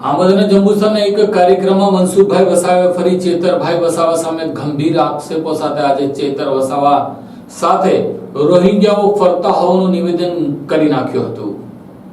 આમોદ અને એક કાર્યક્રમમાં મનસુખભાઈ વસાવા ફરી ચેતરભાઈ વસાવા સામે ગંભીર આક્ષેપો સાથે આજે ચેતર વસાવા સાથે રોહિંગ્યાઓ ફરતા હોવાનું નિવેદન કરી નાખ્યું હતું.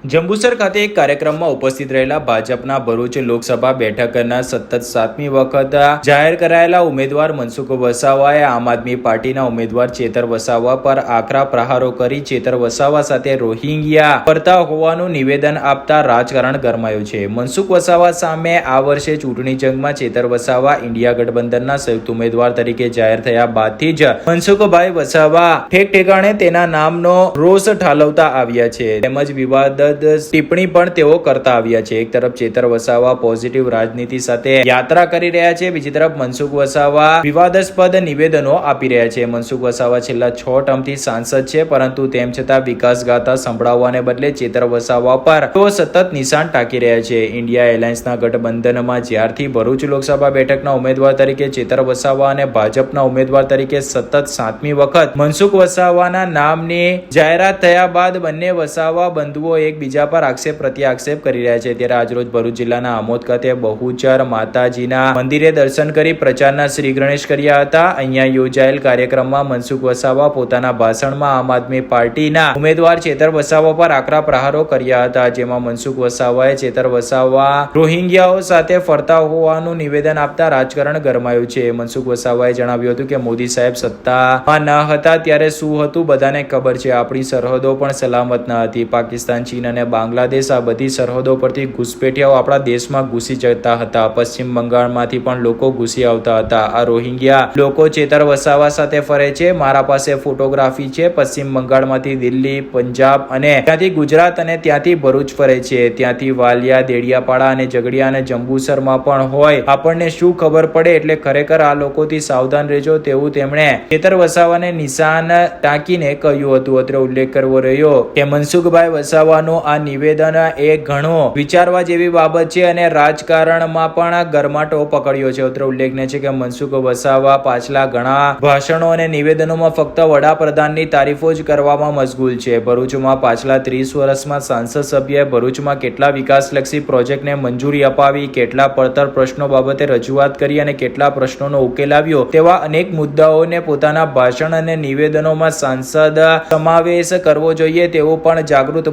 જંબુસર ખાતે એક કાર્યક્રમમાં ઉપસ્થિત રહેલા ભાજપના ભરૂચ લોકસભા બેઠકના સતત સાતમી વખત જાહેર કરાયેલા ઉમેદવાર મનસુખ વસાવાએ આમ આદમી પાર્ટીના ઉમેદવાર ચેતર વસાવા પર આકરા પ્રહારો કરી ચેતર વસાવા સાથે રોહિંગ્યા ફરતા હોવાનું નિવેદન આપતા રાજકારણ ગરમાયું છે. મનસુખ વસાવા સામે આ વર્ષે ચૂંટણી જંગમાં ચેતર વસાવા ઇન્ડિયા ગઠબંધનના સંયુક્ત ઉમેદવાર તરીકે જાહેર થયા બાદથી જ મનસુખભાઈ વસાવા ઠેક ઠેકાણે તેના નામનો રોષ ઠાલવતા આવ્યા છે. તેમજ વિવાદ ટિપ્પણી પણ તેઓ કરતા આવ્યા છે. એક તરફ ચેતર વસાવા પોઝિટિવ રાજનીતિ સાથે યાત્રા કરી રહ્યા છે. બીજી તરફ મનસુખ વસાવા વિવાદાસ્પદ નિવેદનો આપી રહ્યા છે. મનસુખ વસાવા છેલ્લા છ ટર્મથી સાંસદ છે, પરંતુ તેમ છતાં વિકાસ ગાથા સંભળાવવાને બદલે ચેતર વસાવા પર તેઓ સતત નિશાન ટાંકી રહ્યા છે. ઇન્ડિયા એલાયન્સના ગઠબંધનમાં જ્યારથી ભરૂચ લોકસભા બેઠકના ઉમેદવાર તરીકે ચેતર વસાવા અને ભાજપના ઉમેદવાર તરીકે સતત સાતમી વખત મનસુખ વસાવાના નામની જાહેરાત થયા બાદ બંને વસાવા બંધુઓ એકબીજા પર આક્ષેપ પ્રત્યે આક્ષેપ કરી રહ્યા છે. ત્યારે આજરોજ ભરૂચ જિલ્લાના આમોદ ખાતે બહુચર માતાજીના મંદિરે દર્શન કરી પ્રચારના શ્રી ગણેશ કર્યા હતા. અહીંયા યોજાયેલ કાર્યક્રમમાં મનસુખ વસાવા પોતાના ભાષણમાં આમ આદમી પાર્ટીના ઉમેદવાર ચેતર વસાવા પર આકરા પ્રહારો કર્યા હતા. જેમાં મનસુખ વસાવાએ ચેતર વસાવા રોહિંગ્યાઓ સાથે ફરતા હોવાનું નિવેદન આપતા રાજકારણ ગરમાયું છે. મનસુખ વસાવાએ જણાવ્યું હતું કે મોદી સાહેબ સત્તામાં ન હતા ત્યારે શું હતું બધાને ખબર છે. આપણી સરહદો પણ સલામત ન હતી. પાકિસ્તાન ચીન અને બાંગ્લાદેશ આ બધી સરહદો પરથી ઘૂસપેઠિયાઓ આપણા દેશમાં ઘૂસી જતા હતા. પશ્ચિમ બંગાળમાંથી પણ લોકો ઘૂસી આવતા હતા. આ રોહિંગ્યા લોકો ચેતર વસાવા સાથે ફરે છે. મારા પાસે ફોટોગ્રાફી છે. પશ્ચિમ બંગાળમાંથી દિલ્હી, પંજાબ અને ત્યાંથી ગુજરાત અને ત્યાંથી ભરૂચ ફરે છે. ત્યાંથી વાલિયા, દેડિયાપાડા અને ઝઘડિયા અને જંબુસરમાં પણ હોય. આપણને શું ખબર પડે એટલે ખરેખર આ લોકોથી સાવધાન રહેજો તેવું તેમણે ચેતર વસાવાને નિશાન ટાંકીને કહ્યું હતું. અત્રે ઉલ્લેખ કરવો રહ્યો કે મનસુખભાઈ વસાવાનું આ નિવેદન એ ઘણો વિચારવા જેવી બાબત છે અને રાજકારણમાં પણ ગરમાટો પકડ્યો છે. અત્રે ઉલ્લેખનીય છે કે મનસુખ વસાવા પાછલા ઘણા ભાષણો અને નિવેદનોમાં ફક્ત વડાપ્રધાનની તારીફો જ કરવામાં મશગુલ છે. ભરૂચમાં પાછલા ત્રીસ વર્ષમાં સાંસદ સભ્યએ ભરૂચમાં કેટલા વિકાસલક્ષી પ્રોજેક્ટને મંજૂરી અપાવી, કેટલા પડતર પ્રશ્નો બાબતે રજૂઆત કરી અને કેટલા પ્રશ્નોનો ઉકેલ આવ્યો તેવા અનેક મુદ્દાઓને પોતાના ભાષણ અને નિવેદનોમાં સાંસદ સમાવેશ કરવો જોઈએ તેવો પણ જાગૃત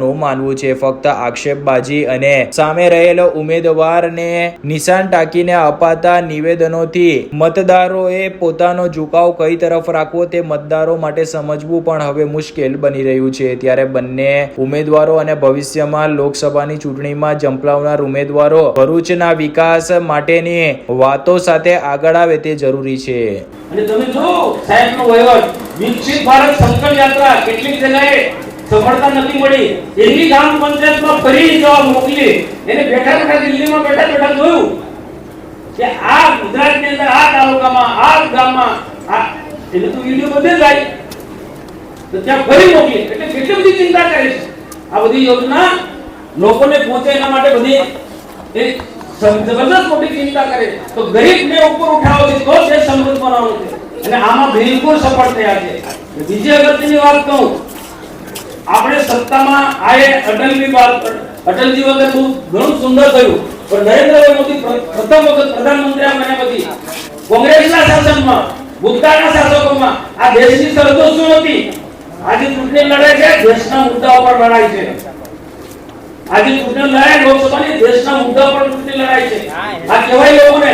મતદારોનું માનવું છે. ફક્ત આક્ષેપબાજી અને સામે રહેલો ઉમેદવારને નિશાન ટાંકીને અપાતા નિવેદનોથી મતદારોએ પોતાનો ઝુકાવ કઈ તરફ રાખવો તે મતદારો માટે સમજવું પણ હવે મુશ્કેલ બની રહ્યું છે. ત્યારે બંને ઉમેદવારો અને ભવિષ્યમાં લોકસભાની ચૂંટણીમાં જંપલાવનાર ઉમેદવારો ભરૂચના વિકાસ માટેની વાતો સાથે આગળ આવે તે જરૂરી છે. અને તમે જો સાહેબનો વહીવટ. વિકસિત ભારત સંકલ્પ યાત્રા કેટલીક જગ્યાએ સફળતા નથી મળી. એની ગ્રામ પંચાયતમાં ફરી જવા મોકલી. એને બેઠા બેઠા દિલ્હીમાં બેઠા બેઠા જોયું કે આ ગુજરાતની અંદર, આ તાલુકામાં, આ ગામમાં, આ એટલે તો વીડિયો બધે જાય. તો ત્યાં ફરી મોકલી. એટલે કેટલી બધી ચિંતા કરે છે. આ બધી યોજના લોકોને પહોંચે એના માટે બધી એ જબરદસ્ત મોટી ચિંતા કરે છે. તો ગરીબને ઉપર ઉઠાવો છે, તો દેશ સમૃદ્ધ બનાવવું છે. અને આમાં બિલકુલ સફળ થયા છે. બીજી અગત્યની વાત કહું આપણે સત્તામાં આયે અટલની વાત અટલજી વખતે બહુ ઘણું સુંદર થયું. પણ નરેન્દ્રભાઈ મોદી પ્રથમ વખત પ્રધાનમંત્રી બન્યા પછી કોંગ્રેસના શાસનમાં, ભૂતકાળના શાસકોમાં આ દેશની સરહદો શું હતી? આજે ચૂંટણી લડે છે, દેશના મુદ્દા ઉપર લડાય છે. આજે ચૂંટણી લડાય લોકસભાની દેશના મુદ્દા પર ચૂંટણી લડાય છે. આ કહેવાય લોકોને.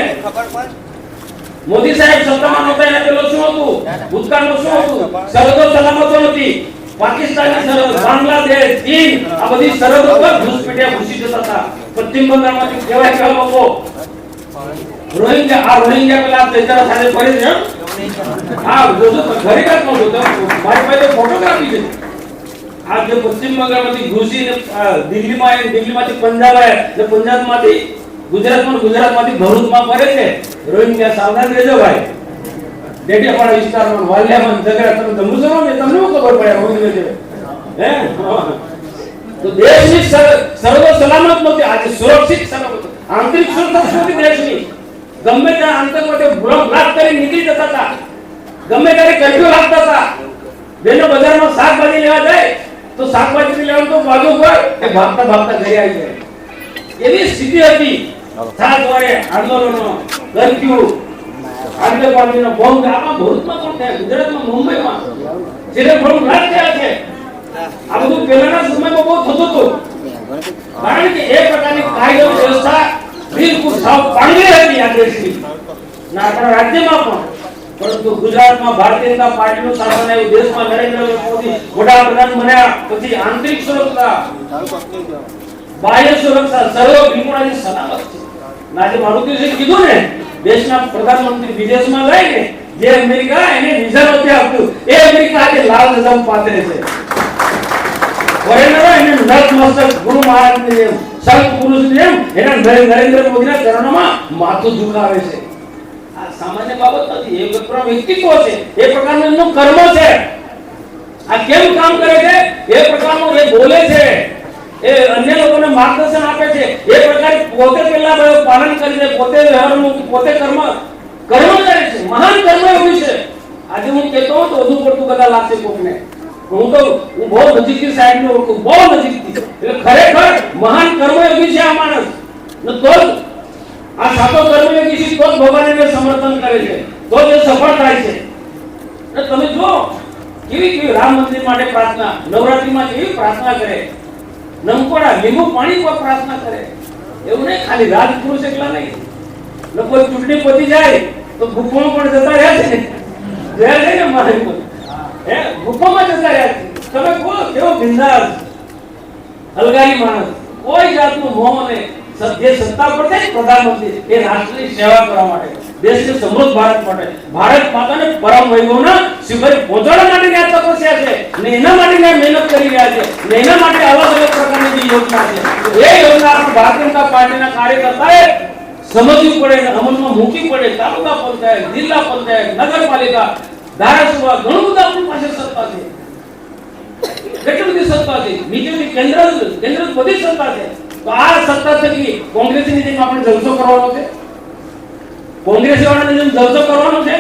મોદી સાહેબ સત્તામાં નહોતા, એને પેલો શું હતું? ભૂતકાળમાં શું હતું? સરહદો સલામતો નથી. પાકિસ્તાનની સરહદ બાંગ્લાદેશ ચીન આ બધી સરહદો પર ઘૂસપેઠિયા ઘૂસી જતા હતા પશ્ચિમ બંગાળમાંથી કહેવાય કે આ લોકો રોહિંગ્યા આ રોહિંગ્યા પેલા ચૈતરા સાથે ફરે છે એમ? હા જોજો તો ઘરે કાંઈ ન જોતો. મારી પાસે ફોટોગ્રાફી છે આ જે પશ્ચિમ બંગાળમાંથી ઘૂસીને આ દિલ્હીમાં આવીને દિલ્હીમાંથી પંજાબ આવ્યા ને પંજાબમાંથી ગુજરાતમાં ગુજરાતમાંથી ભરૂચમાં ફરે છે રોહિંગ્યા સાવધાન રહેજો ભાઈ ડેડિયાપાડા વિસ્તારમાં વાલ્યામાં ઝઘડા તમે જંબુસરમાં ને તમને શું ખબર પડે? હું છે હે? તો દેશની સર્વ સલામત નથી આજે સુરક્ષિત સલામત. આંતરિક સુરક્ષા શું દેશની? ગમે ત્યાં આતંકવાદીઓ બ્લોક બ્લાક કરી નીકળી જતા હતા. ગમે ત્યારે કર્ફ્યુ લાગતા હતા. બેનો બજારમાં શાકભાજી લેવા જાય, તો શાકભાજી લેવાનું તો બાજુ પર કે ભાગતા ભાગતા ઘરે આવી જાય. એવી સ્થિતિ હતી. સાત વારે આંદોલનો કર્ફ્યુ આતંકવાદીનો બોમ્બ આમાં ભરૂચમાં પણ થયા? ગુજરાતમાં મુંબઈમાં જેને રાજ થયા છે. આ બધું પહેલાના સમયમાં બહુ થતું હતું. કારણ કે એ પ્રકારની કાયદો વ્યવસ્થા બિલકુલ સાવ પાંગળી હતી આ દેશની. ના, આપણા રાજ્યમાં પણ. પરંતુ ગુજરાતમાં ભારતીય જનતા પાર્ટીનું શાસન આવ્યું, દેશમાં નરેન્દ્ર મોદી વડાપ્રધાન બન્યા. પછી આંતરિક સુરક્ષા. બાહ્ય સુરક્ષા સર્વ વિમુણાની સલામત છે. આજે મારુતિજી કીધું ને દેશના પ્રધાનમંત્રી વિદેશમાં લઈને જે અમેરિકા એને વિઝા નથી આપતું એ અમેરિકા આજે લાલ નજમ પાથરે છે. ફોરેનરો એને નતમસ્તક ગુરુ મહારાજની જેમ સંત પુરુષની જેમ એના નરેન્દ્ર મોદીના ચરણોમાં માથું ઝુકાવે છે. આ સામાન્ય બાબત નથી, એ પ્રકારનું વ્યક્તિત્વ છે, એ પ્રકારનું કર્મ છે. આ કેમ કામ કરે છે? એ પ્રકારનું એ બોલે છે. એ અન્ય લોકોને માર્ગદર્શન આપે છે. એ પ્રકારે પોતે પેલા પાલન કરીને પોતે વ્યવહારનું, પોતે કર્મ કર્મ કરે છે. મહાન કર્મ એવું છે. આજે હું કહેતો હોઉં તો વધુ પડતું કદાચ લાગશે કોકને. હું તો, હું બહુ નજીકથી સાહેબને ઓળખું, બહુ નજીકથી. એટલે ખરેખર મહાન કર્મયોગી છે આ માણસ. ને તો આ સાતો કર્મયોગી છે, તો જ ભગવાન એને સમર્થન કરે છે, તો જ સફળ થાય છે. તમે જો કેવી કેવી રામ મંદિર માટે પ્રાર્થના, નવરાત્રીમાં કેવી પ્રાર્થના કરે. નમકોડા લીંબુ પાણી પર પ્રાર્થના કરે. એવું નહીં, ખાલી રાજપુરુષ એકલા નહીં. લોકો ચૂંટણી પતી જાય તો ગુફામાં પણ જતા રહ્યા છે ને. રહ્યા છે ને મારી હે, ગુફામાં જતા રહ્યા છે. તમે કહો, કેવો બિંદાસ, હલગારી માણસ. કોઈ જાતનું મોહ નહીં. જે સત્તા પર છે પ્રધાનમંત્રી, એ રાષ્ટ્રની સેવા કરવા માટે. દેશને સમૃદ્ધ ભારત માટે. ભારત માતાને પરમ વૈભવના શિખરે પહોંચાડવા માટે આ તપસ્યા છે ને એના માટે મહેનત કરી રહ્યા છે ને એના માટે અલગ અલગ પ્રકારની જે યોજના છે. એ યોજના આપણે ભારતીય જનતા પાર્ટીના કાર્યકર્તાએ સમજવી પડે અને અમલમાં મૂકવી પડે. તાલુકા પંચાયત, જિલ્લા પંચાયત, નગરપાલિકા, ધારાસભા, ઘણું બધું આપણી પાસે સત્તા છે. કેટલી બધી સત્તા છે? નીચેની કેન્દ્ર કેન્દ્ર બધી સત્તા છે. તો આ સત્તા થકી કોંગ્રેસની જેમ આપણે જલસો કરવાનો છે? કોંગ્રેસ વાળાની જેમ જલસો કરવાનો છે?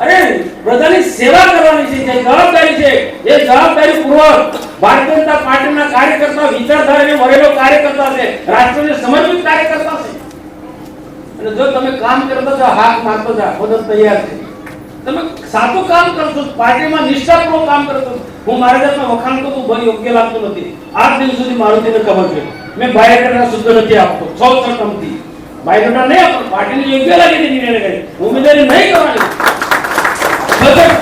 અરે પ્રજાની સેવા કરવાની છે, જે જવાબદારી છે, એ જવાબદારી પૂર્વક ભારતીય જનતા પાર્ટીના કાર્યકર્તા, વિચારધારાને વરેલો કાર્યકર્તા છે, રાષ્ટ્રને સમર્પિત કાર્યકર્તા છે. અને જો તમે કામ કરતા જાઓ, હાથ મારતો જાઓ, મદદ તૈયાર છે. તમે સાચું કામ કરશો, પાર્ટીમાં નિષ્ઠાપૂર્વક કામ કરશો. હું મારા જાતમાં વખાણ કરું બહુ યોગ્ય લાગતું નથી. આજ દિવસ સુધી મારુતિને ખબર છે. મેં બાયોડેટા શુદ્ધ નથી આપતો છ ટર્મથી બાયોડેટા નહીં આપતો, પાર્ટીને યોગ્ય લાગે છે નિર્ણય કરે ઉમેદવારી નહીં કરવાની.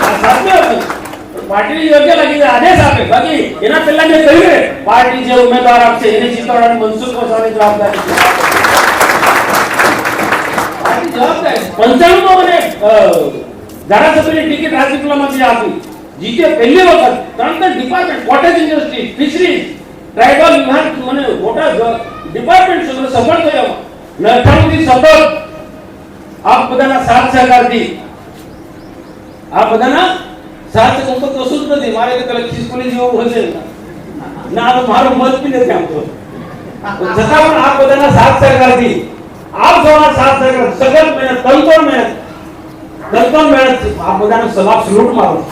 આ સાચું હતું. પાર્ટીને યોગ્ય લાગી જાય આદેશ આપે. બાકી એના પહેલા મેં કહ્યું ને, પાર્ટી જે ઉમેદવાર આપશે, એને જીતાડવાની મનસુખ વસાવાની જવાબદારી છે. જવાબદારી. પંચાણુંમાં મને ધારાસભ્યની ટિકિટ રાજપીપળામાંથી આપી. જીતે પહેલી વખત. ત્રણ ત્રણ department cottage industry fisheries tribal વિભાગ મને મોટા ડિપાર્ટમેન્ટ છે સફળ થયો ને સફળ આપ બધાના સાથ સહકારથી. આ બધાના સાથ હું તો કશું જ નથી. મારે કલેક્ટ ખિસકોલી જેવું હશે ના તો મારો મત બી નથી આપતો છતાં પણ આપ બધાના સાથ સહકારથી, આપ સૌના સાથ સહકાર સખત મહેનત તનતોડ મહેનત તનતોડ મહેનત આ બધાનો સવાબ સલૂટ મારું.